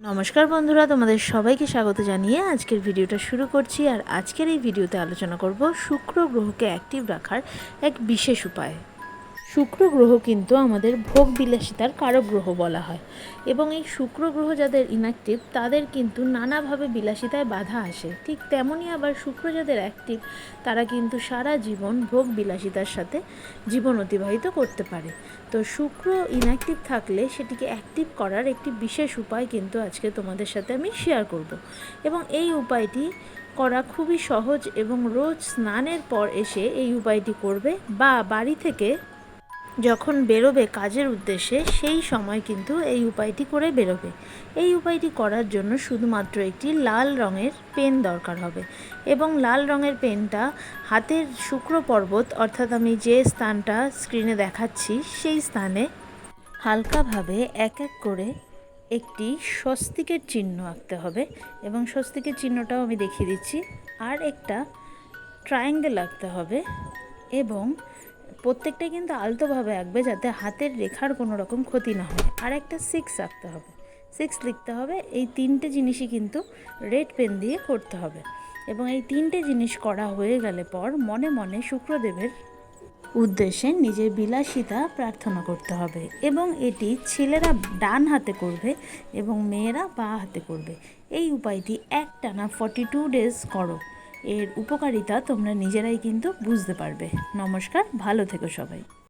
নমস্কার বন্ধুরা, তোমাদের সবাইকে স্বাগত জানিয়ে আজকের ভিডিওটা শুরু করছি। আর আজকের এই ভিডিওতে আলোচনা করব শুক্র গ্রহকে অ্যাক্টিভ রাখার এক বিশেষ উপায়। শুক্র গ্রহ কিন্তু আমাদের ভোগ বিলাসিতার কারক গ্রহ বলা হয়। এবং এই শুক্র গ্রহ যাদের ইনঅ্যাক্টিভ তাদের কিন্তু নানাভাবে বিলাসিতায় বাধা আসে। ঠিক তেমনই আবার শুক্র যাদের অ্যাক্টিভ তারা কিন্তু সারা জীবন ভোগ বিলাসিতার সাথে জীবন অতিবাহিত করতে পারে। তো শুক্র ইনঅ্যাক্টিভ থাকলে সেটিকে অ্যাক্টিভ করার একটি বিশেষ উপায় কিন্তু আজকে তোমাদের সাথে আমি শেয়ার করব। এবং এই উপায়টি করা খুবই সহজ এবং রোজ স্নানের পর এসে এই উপায়টি করবে বা বাড়ি থেকে যখন বেরোবে কাজের উদ্দেশ্যে, সেই সময় কিন্তু এই উপায়টি করে বেরোবে। এই উপায়টি করার জন্য শুধুমাত্র একটি লাল রঙের পেন দরকার হবে এবং লাল রঙের পেনটা হাতের শুক্র পর্বত, অর্থাৎ আমি যে স্থানটা স্ক্রিনে দেখাচ্ছি, সেই স্থানে হালকাভাবে এক এক করে একটি স্বস্তিকের চিহ্ন আঁকতে হবে এবং স্বস্তিকের চিহ্নটাও আমি দেখিয়ে দিচ্ছি। আর একটা ট্রায়াঙ্গেল আঁকতে হবে এবং প্রত্যেকটাই কিন্তু আলতোভাবে আঁকবে যাতে হাতের রেখার কোনো রকম ক্ষতি না হয়। আর একটা সিক্স আঁকতে হবে। সিক্স লিখতে হবে। এই তিনটে জিনিসই কিন্তু রেড পেন দিয়ে করতে হবে। এবং এই তিনটে জিনিস করা হয়ে গেলে পর মনে মনে শুক্রদেবের উদ্দেশ্যে নিজের বিলাসিতা প্রার্থনা করতে হবে। এবং এটি ছেলেরা ডান হাতে করবে এবং মেয়েরা বা হাতে করবে। এই উপায়টি একটানা ফর্টি টু ডেজ করো। এর উপকারিতা তোমরা নিজেরাই কিন্তু বুঝতে পারবে। নমস্কার ভালো থেকো সবাই।